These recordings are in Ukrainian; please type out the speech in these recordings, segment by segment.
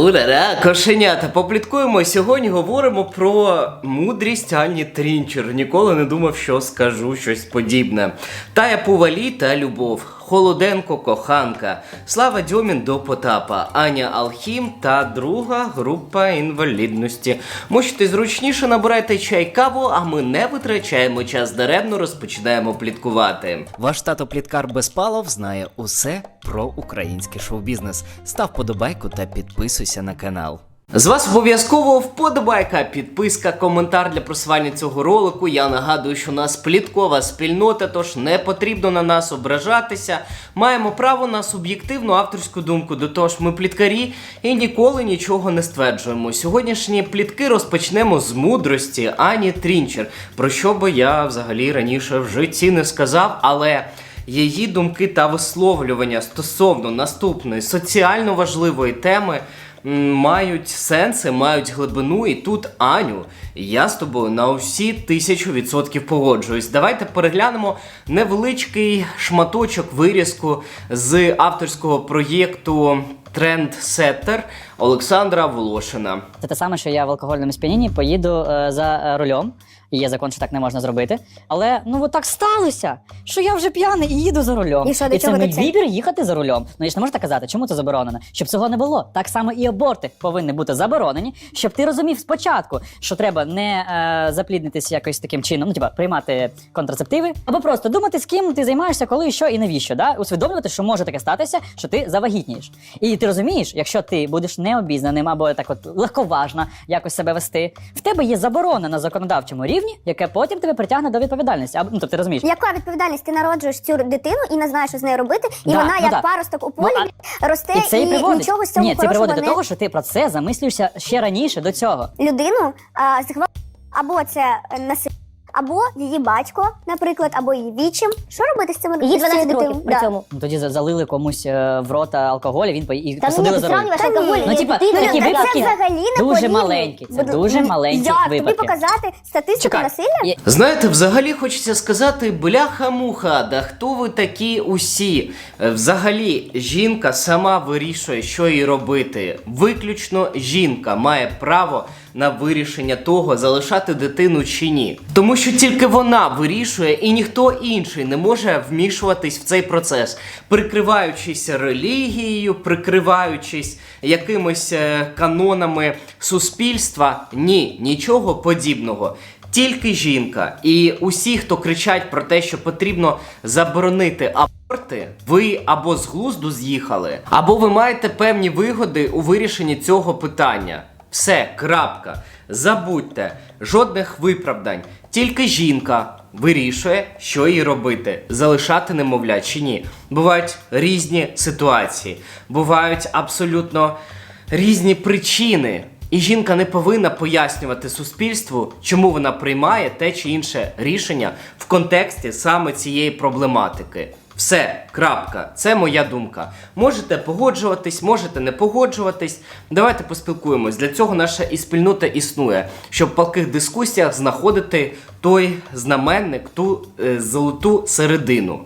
Ура-ра, кошенята, попліткуємо. Сьогодні говоримо про мудрість Ані Трінчер. Ніколи не думав, що скажу щось подібне. Тая Пувалі та Любов. Холоденко коханка, Слава Дьомін до Потапа, Аня Алхім та друга група інвалідності. Можете зручніше набирайте чай каву, а ми не витрачаємо час даремно, розпочинаємо пліткувати. Ваш тато Пліткар Безпалов знає усе про український шоу-бізнес. Став подобайку та підписуйся на канал. З вас обов'язково вподобайка, підписка, коментар для просування цього ролику. Я нагадую, що у нас пліткова спільнота, тож не потрібно на нас ображатися. Маємо право на суб'єктивну авторську думку. До того ж, ми пліткарі і ніколи нічого не стверджуємо. Сьогоднішні плітки розпочнемо з мудрості Ані Трінчер, про що би я взагалі раніше в житті не сказав, але. Її думки та висловлювання стосовно наступної соціально важливої теми мають сенси, мають глибину. І тут, Аню, я з тобою на усі тисячу відсотків погоджуюсь. Давайте переглянемо невеличкий шматочок вирізку з авторського проєкту Трендсеттер Олександра Волошина. Це те саме, що я в алкогольному сп'янінні поїду е, за е, рулем. І є закон, що так не можна зробити. Але ну от так сталося, що я вже п'яний і їду за рулем. І що, до це чого мій це? вибір їхати за рулем. Ну я ж не можу так казати, чому це заборонено? Щоб цього не було. Так само і аборти повинні бути заборонені, щоб ти розумів спочатку, що треба не е, запліднитися якось таким чином, ну типа приймати контрацептиви, або просто думати, з ким ти займаєшся, коли, що і навіщо. Да? Усвідомлювати, що може таке статися, що ти завагітнієш. І ти розумієш, якщо ти будеш необізнаним або так от легковажно якось себе вести, в тебе є заборона на законодавчому рівні, яке потім тебе притягне до відповідальності. А, ну тобто ти розумієш. Яка відповідальність ти народжуєш цю дитину і не знаєш, що з нею робити, і Да, вона, ну як да. паросток у Ну, полі, а- росте І це і приводить. нічого з цього Ні, це хорошого приводить до того, що ти про це замислюєшся ще раніше до цього. людину а, згва... або це насильство, або її батько, наприклад, або її вічим. Що робити з цими Їй 12 років при Да. цьому. Ну тоді за- залили комусь е, в рота алкоголь, і він по- і Та ну посадили ні, за руль. сравнюєш Та ні. алкоголь Ну, типа, такі Ну, так випадки це взагалі не дуже порівнюй. маленькі, це Буду- дуже маленькі Як? Тобі випадки. показати статистику Чекай, насилля? я- Знаєте, взагалі хочеться сказати бляха-муха, да хто ви такі усі? Е, Взагалі, жінка сама вирішує, що їй робити. Виключно жінка має право на вирішення того, залишати дитину чи ні. Тому що тільки вона вирішує, і ніхто інший не може вмішуватись в цей процес, прикриваючись релігією, прикриваючись якимись е, канонами суспільства. Ні, нічого подібного. Тільки жінка і усі, хто кричать про те, що потрібно заборонити аборти, ви або з глузду з'їхали, або ви маєте певні вигоди у вирішенні цього питання. Все, крапка. Забудьте, жодних виправдань. Тільки жінка вирішує, що їй робити, залишати немовля чи ні. Бувають різні ситуації, бувають абсолютно різні причини. І жінка не повинна пояснювати суспільству, чому вона приймає те чи інше рішення в контексті саме цієї проблематики. Все, крапка. Це моя думка. Можете погоджуватись, можете не погоджуватись. Давайте поспілкуємось. Для цього наша і спільнота існує, щоб в палких дискусіях знаходити той знаменник, ту е, золоту середину.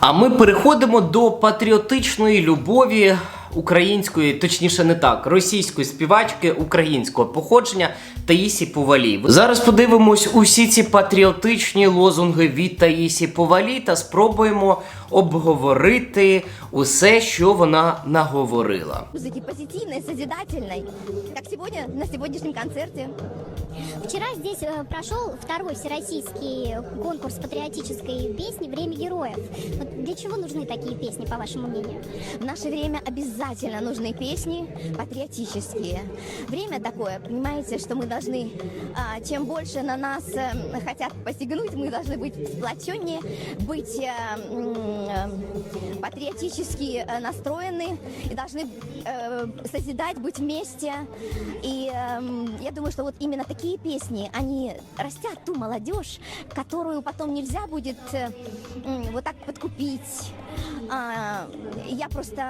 А ми переходимо до патріотичної любові української, точніше не так, російської співачки українського походження Таїсі Повалів. Зараз подивимось усі ці патріотичні лозунги від Таїсі Повалі та спробуємо обговорити усе, що вона наговорила. Музыки позитивной, созидательной, как сегодня на сегодняшнем концерте. Вчера здесь э, прошел второй всероссийский конкурс патриотической песни «Время героев». Вот для чего нужны такие песни, по вашему мнению? В наше время обязательно нужны песни патриотические. Время такое, понимаете, что мы должны, а, чем больше на нас э, хотят посягнуть, мы должны быть сплоченнее, быть э, м, э, патриотически э, настроены и должны э, созидать, быть вместе. И эм, я думаю, что вот именно такие песни, они растят ту молодежь, которую потом нельзя будет э, м, вот так подкупить. А, я просто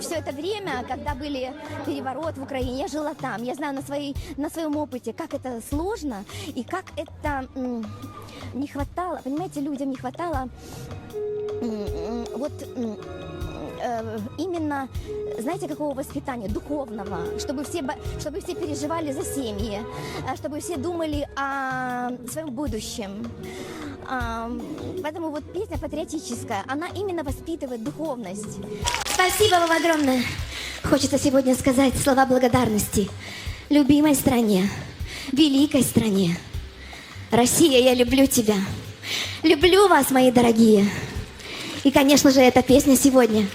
все это время, когда были переворот в Украине, я жила там, я знаю на, своей, на своем опыте, как это сложно и как это м, не хватало, понимаете, людям не хватало м, м, вот м, э, именно, знаете, какого воспитания? Духовного. Чтобы все, бо- чтобы все переживали за семьи, э, чтобы все думали о своем будущем. А, Поэтому вот песня патриотическая, она именно воспитывает духовность. Спасибо вам огромное. Хочется сегодня сказать слова благодарности любимой стране, великой стране. Россия, я люблю тебя. Люблю вас, мои дорогие. И, конечно же, эта песня сегодня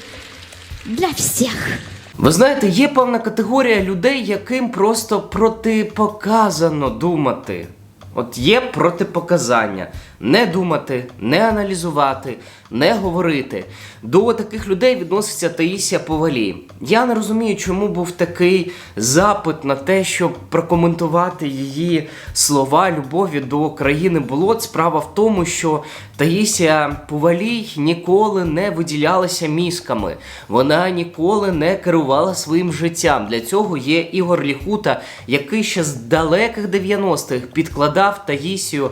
для всех. Ви знаєте, є певна категорія людей, яким просто протипоказано думати. От є протипоказання не думати, не аналізувати, не говорити. До таких людей відноситься Таїсія Повалі. Я не розумію, чому був такий запит на те, щоб прокоментувати її слова любові до країни болот. Справа в тому, що Таїсія Повалій ніколи не виділялася мізками. Вона ніколи не керувала своїм життям. Для цього є Ігор Ліхута, який ще з далеких 90-х підкладав Таїсію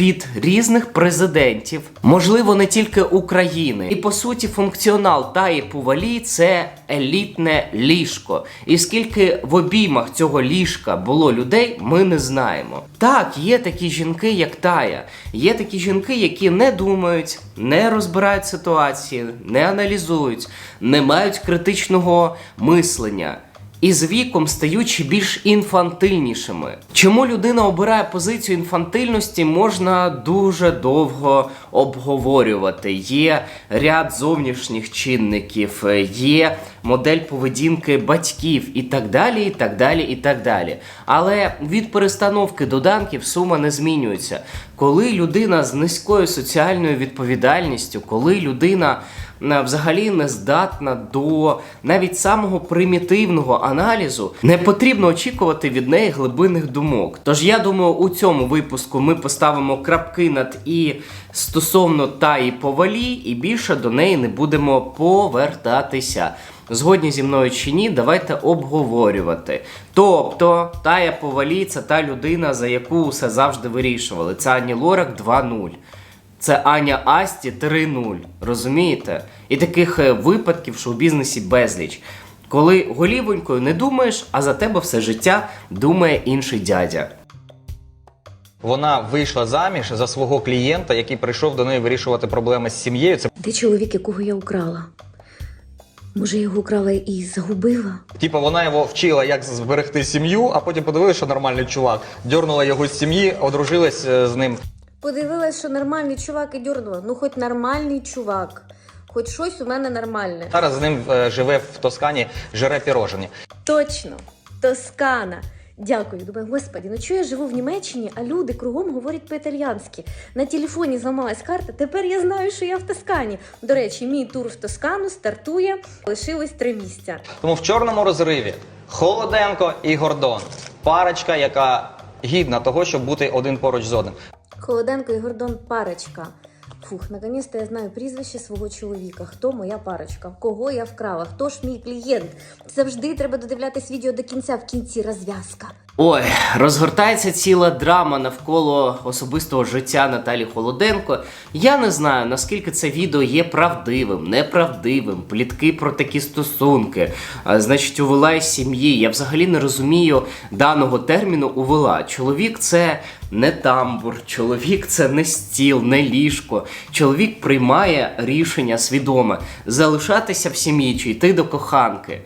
під різних президентів, можливо, не тільки України. І по суті, функціонал Таї Пувалі це елітне ліжко. І скільки в обіймах цього ліжка було людей, ми не знаємо. Так, є такі жінки, як Тая. Є такі жінки, які не думають, не розбирають ситуації, не аналізують, не мають критичного мислення і з віком стаючи більш інфантильнішими. Чому людина обирає позицію інфантильності, можна дуже довго обговорювати. Є ряд зовнішніх чинників, є модель поведінки батьків і так далі, і так далі, і так далі. Але від перестановки доданків сума не змінюється. Коли людина з низькою соціальною відповідальністю, коли людина взагалі не здатна до навіть самого примітивного аналізу, не потрібно очікувати від неї глибинних думок. Тож я думаю, у цьому випуску ми поставимо крапки над і стосовно таї повалі, і більше до неї не будемо повертатися. Згодні зі мною чи ні, давайте обговорювати. Тобто, Тая Повалі це та людина, за яку все завжди вирішували. Це Ані Лорак 2-0. Це Аня Асті 3-0. Розумієте? І таких е, випадків в шоу-бізнесі безліч. Коли голівонькою не думаєш, а за тебе все життя думає інший дядя. Вона вийшла заміж за свого клієнта, який прийшов до неї вирішувати проблеми з сім'єю. Це Де чоловік, якого я украла? Може, я його украла і загубила? типу, вона його вчила, як зберегти сім'ю, а потім подивилася, що нормальний чувак. Дьорнула його з сім'ї, одружилась е, з ним. Подивилась, що нормальний чувак і дюрнула. Ну, хоч нормальний чувак, хоч щось у мене нормальне. Зараз з ним е, живе в Тоскані, жере пірожені. Точно, Тоскана. Дякую. Думаю, господі, ну чого я живу в Німеччині, а люди кругом говорять по-італіянськи. На телефоні зламалась карта. Тепер я знаю, що я в Тоскані. До речі, мій тур в Тоскану стартує. Лишилось три місця. Тому в чорному розриві Холоденко і Гордон. Парочка, яка гідна того, щоб бути один поруч з одним. Холоденко і Гордон парочка. Фух, наконец-то я знаю прізвище свого чоловіка. Хто моя парочка? Кого я вкрала? Хто ж мій клієнт? Завжди треба додивлятись відео до кінця, в кінці розв'язка. Ой, розгортається ціла драма навколо особистого життя Наталі Холоденко. Я не знаю, наскільки це відео є правдивим, неправдивим, плітки про такі стосунки. А, значить, увела із сім'ї. Я взагалі не розумію даного терміну увела. Чоловік це не тамбур, чоловік це не стіл, не ліжко. Чоловік приймає рішення свідоме залишатися в сім'ї чи йти до коханки.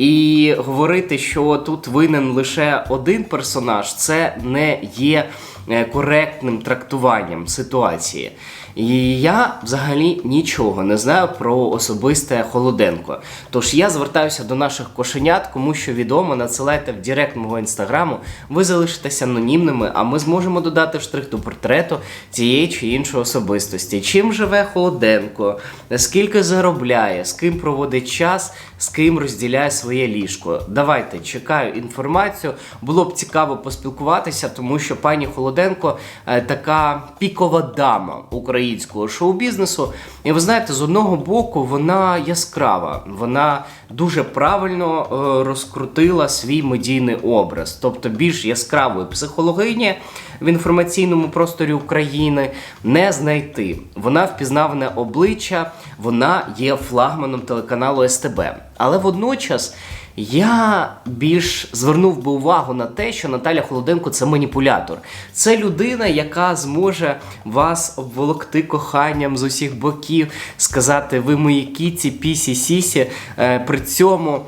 І говорити, що тут винен лише один персонаж, це не є е, коректним трактуванням ситуації. І я взагалі нічого не знаю про особисте Холоденко. Тож я звертаюся до наших кошенят, кому що відомо, надсилайте в Директ мого інстаграму, ви залишитеся анонімними, а ми зможемо додати штрих до портрету цієї чи іншої особистості. Чим живе Холоденко, скільки заробляє, з ким проводить час, з ким розділяє своє ліжко. Давайте чекаю інформацію. Було б цікаво поспілкуватися, тому що пані Холоденко. Е, така пікова дама українського шоу-бізнесу. І ви знаєте, з одного боку вона яскрава, вона дуже правильно е, розкрутила свій медійний образ, тобто більш яскравої психологині в інформаційному просторі України не знайти. Вона впізнаване обличчя, вона є флагманом телеканалу СТБ. Але водночас я більш звернув би увагу на те, що Наталя Холоденко це маніпулятор. Це людина, яка зможе вас обволокти коханням з усіх боків, сказати, ви мої кіці, пісі, сісі. Е, При цьому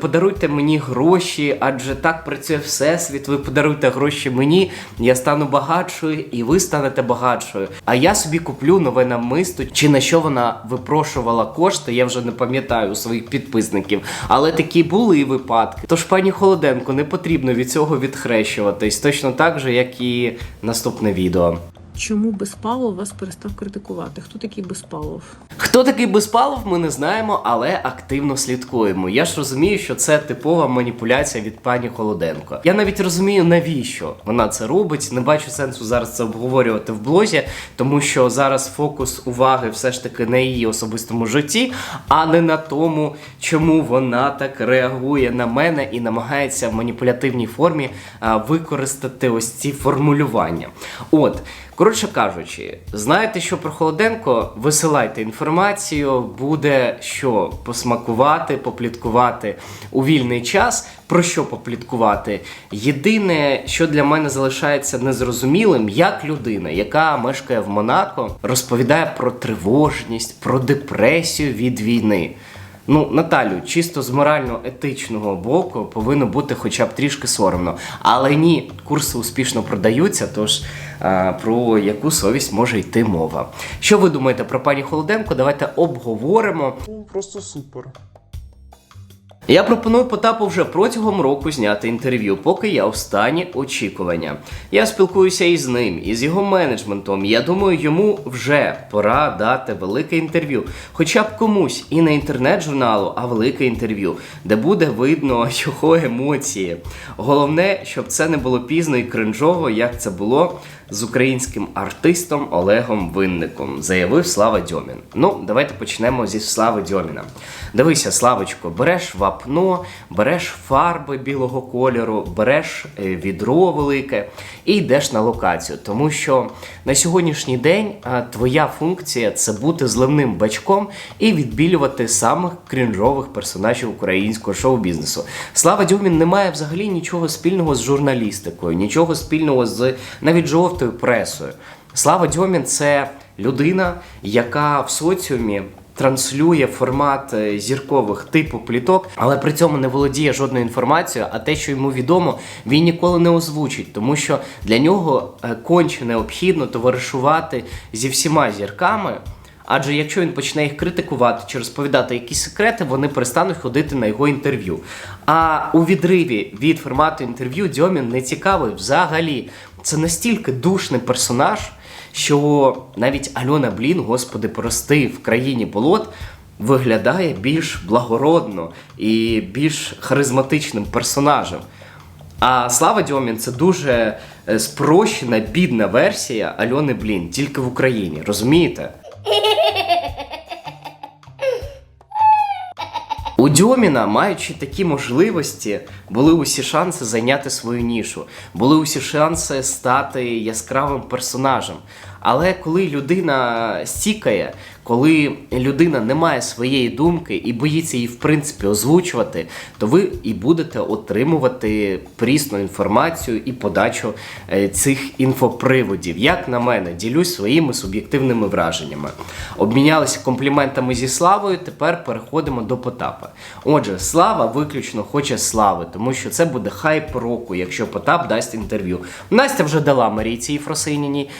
подаруйте мені гроші, адже так працює всесвіт. Ви подаруйте гроші мені, я стану багатшою, і ви станете багатшою. А я собі куплю нове намисто, чи на що вона випрошувала кошти, я вже не пам'ятаю своїх підписників. Але такі були випадки. Тож, пані Холоденко, не потрібно від цього відхрещуватись, точно так же, як і наступне відео. Чому Безпалов вас перестав критикувати? Хто такий Безпалов? Хто такий Безпалов, ми не знаємо, але активно слідкуємо. Я ж розумію, що це типова маніпуляція від пані Холоденко. Я навіть розумію, навіщо вона це робить. Не бачу сенсу зараз це обговорювати в блозі, тому що зараз фокус уваги все ж таки на її особистому житті, а не на тому, чому вона так реагує на мене і намагається в маніпулятивній формі використати ось ці формулювання. От. Коротше кажучи, знаєте, що про Холоденко? Висилайте інформацію, буде що посмакувати, попліткувати у вільний час. Про що попліткувати? Єдине, що для мене залишається незрозумілим, як людина, яка мешкає в Монако, розповідає про тривожність, про депресію від війни. Ну, Наталю, чисто з морально-етичного боку повинно бути хоча б трішки соромно. Але ні, курси успішно продаються, тож про яку совість може йти мова. Що ви думаєте про пані Холоденко? Давайте обговоримо. Просто супер. Я пропоную Потапу вже протягом року зняти інтерв'ю, поки я в стані очікування. Я спілкуюся із ним, і з його менеджментом. Я думаю, йому вже пора дати велике інтерв'ю, хоча б комусь і не інтернет-журналу, а велике інтерв'ю, де буде видно його емоції. Головне, щоб це не було пізно і кринжово, як це було з українським артистом Олегом Винником, заявив Слава Дьомін. Ну, давайте почнемо зі Слави Дьоміна. Дивися, Славочко, береш вапно, береш фарби білого кольору, береш е, відро велике і йдеш на локацію. Тому що на сьогоднішній день твоя функція це бути зливним бачком і відбілювати самих крінжових персонажів українського шоу-бізнесу. Слава Дьомін не має взагалі нічого спільного з журналістикою, нічого спільного з навіть жовтою пресою. Слава Дьомін це людина, яка в соціумі транслює формат е, зіркових типу пліток, але при цьому не володіє жодною інформацією, а те, що йому відомо, він ніколи не озвучить, тому що для нього е, конче необхідно товаришувати зі всіма зірками. Адже якщо він почне їх критикувати чи розповідати якісь секрети, вони перестануть ходити на його інтерв'ю. А у відриві від формату інтерв'ю Дьомін не цікавий взагалі. Це настільки душний персонаж, що навіть Альона Блін, господи, прости, в країні болот виглядає більш благородно і більш харизматичним персонажем. А Слава Дьомін це дуже е, спрощена, бідна версія Альони Блін, тільки в Україні, розумієте? У Дьоміна, маючи такі можливості, були усі шанси зайняти свою нішу, були усі шанси стати яскравим персонажем. Але коли людина стікає, коли людина не має своєї думки і боїться її в принципі озвучувати, то ви і будете отримувати прісну інформацію і подачу е, цих інфоприводів. Як на мене, ділюсь своїми суб'єктивними враженнями. Обмінялися компліментами зі Славою. Тепер переходимо до Потапа. Отже, Слава виключно хоче слави, тому що це буде хайп року, якщо Потап дасть інтерв'ю. Настя вже дала Марійці Єфросиніній,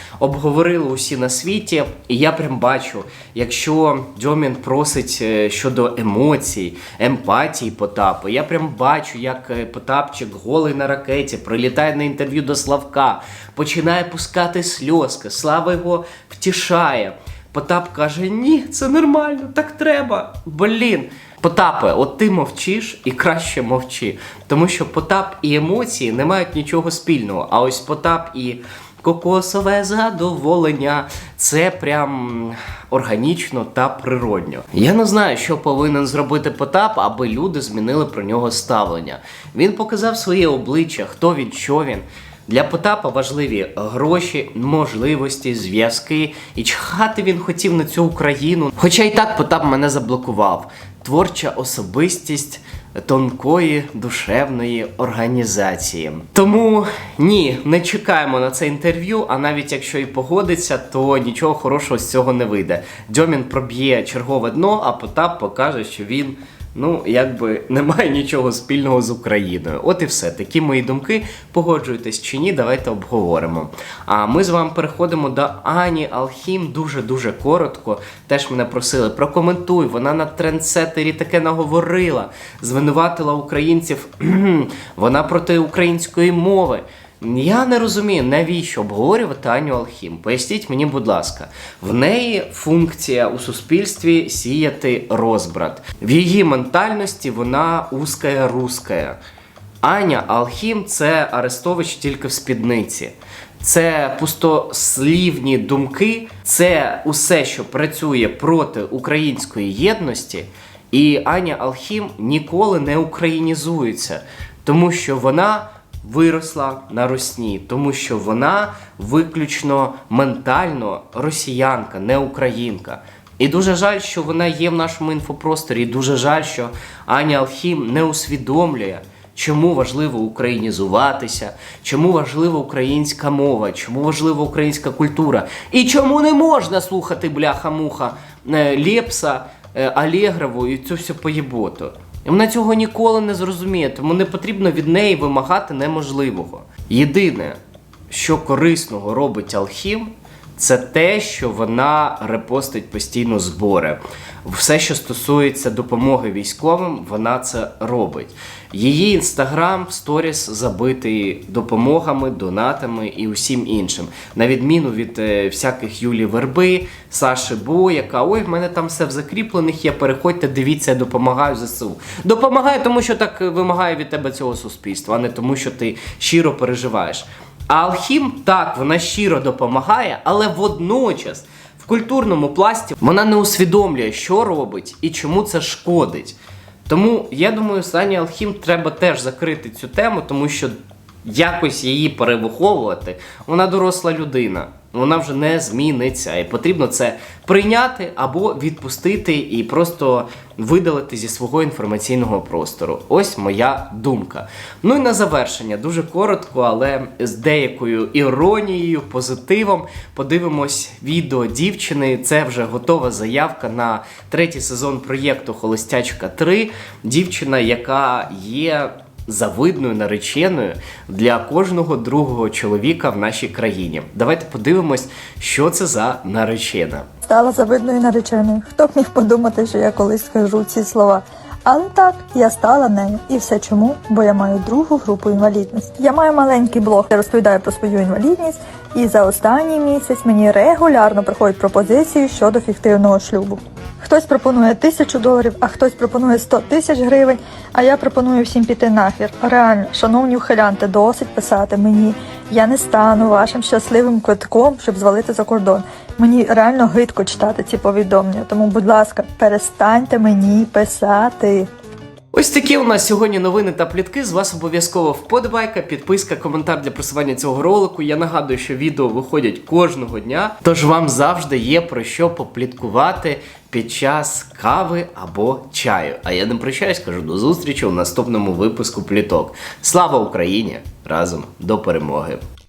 обговорили усі на світі, і я прям бачу, якщо Дьомін просить е, щодо емоцій, емпатії Потапа, я прям бачу, як е, Потапчик голий на ракеті прилітає на інтерв'ю до Славка, починає пускати сльозки, Слава його втішає. Потап каже: Ні, це нормально, так треба. Блін. Потапе, от ти мовчиш і краще мовчи. Тому що Потап і емоції не мають нічого спільного. А ось Потап і кокосове задоволення. Це прям органічно та природньо. Я не знаю, що повинен зробити Потап, аби люди змінили про нього ставлення. Він показав своє обличчя, хто він, що він. Для Потапа важливі гроші, можливості, зв'язки. І чхати він хотів на цю Україну. Хоча і так Потап мене заблокував. Творча особистість тонкої душевної організації. Тому ні, не чекаємо на це інтерв'ю. А навіть якщо і погодиться, то нічого хорошого з цього не вийде. Дьомін проб'є чергове дно, а Потап покаже, що він. Ну, якби немає нічого спільного з Україною. От і все. Такі мої думки. Погоджуєтесь чи ні, давайте обговоримо. А ми з вами переходимо до Ані Алхім дуже-дуже коротко. Теж мене просили, прокоментуй. Вона на трендсетері таке наговорила, звинуватила українців. Вона проти української мови. Я не розумію, навіщо обговорювати Аню Алхім. Поясніть мені, будь ласка, в неї функція у суспільстві сіяти розбрат. В її ментальності вона узкая руская. Аня Алхім це Арестович тільки в спідниці. Це пустослівні думки, це усе, що працює проти української єдності. І Аня Алхім ніколи не українізується, тому що вона виросла на Росні, тому що вона виключно ментально росіянка, не українка. І дуже жаль, що вона є в нашому інфопросторі. І дуже жаль, що Аня Алхім не усвідомлює, чому важливо українізуватися, чому важлива українська мова, чому важлива українська культура, і чому не можна слухати бляха-муха е, Лепса, е, Алєгрову і цю всю поєботу. І вона цього ніколи не зрозуміє, тому не потрібно від неї вимагати неможливого. Єдине, що корисного робить Алхім, це те, що вона репостить постійно збори. Все, що стосується допомоги військовим, вона це робить. Її інстаграм сторіс забитий допомогами, донатами і усім іншим. На відміну від е, всяких Юлі Верби, Саші Бо, яка ой, в мене там все в закріплених є. Переходьте, дивіться, я допомагаю ЗСУ. Допомагаю, тому що так е, вимагає від тебе цього суспільства, а не тому, що ти щиро переживаєш. А Алхім так, вона щиро допомагає, але водночас в культурному пласті вона не усвідомлює, що робить і чому це шкодить. Тому я думаю, Сані Алхім треба теж закрити цю тему, тому що якось її перевиховувати. Вона доросла людина, вона вже не зміниться. І потрібно це прийняти або відпустити і просто видалити зі свого інформаційного простору. Ось моя думка. Ну і на завершення, дуже коротко, але з деякою іронією, позитивом. Подивимось відео дівчини. Це вже готова заявка на третій сезон проєкту Холостячка 3. Дівчина, яка є завидною нареченою для кожного другого чоловіка в нашій країні. Давайте подивимось, що це за наречена. Стала завидною нареченою. Хто б міг подумати, що я колись скажу ці слова. Але так, я стала нею. І все чому? Бо я маю другу групу інвалідності. Я маю маленький блог, де розповідаю про свою інвалідність, і за останній місяць мені регулярно приходять пропозиції щодо фіктивного шлюбу. Хтось пропонує тисячу доларів, а хтось пропонує 100 тисяч гривень. А я пропоную всім піти нахер. Реально, шановні ухилянти, досить писати мені. Я не стану вашим щасливим квитком, щоб звалити за кордон. Мені реально гидко читати ці повідомлення. Тому, будь ласка, перестаньте мені писати. Ось такі у нас сьогодні новини та плітки. З вас обов'язково вподобайка, підписка, коментар для просування цього ролику. Я нагадую, що відео виходять кожного дня, тож вам завжди є про що попліткувати під час кави або чаю. А я не прощаюсь, кажу до зустрічі у наступному випуску пліток. Слава Україні! Разом до перемоги!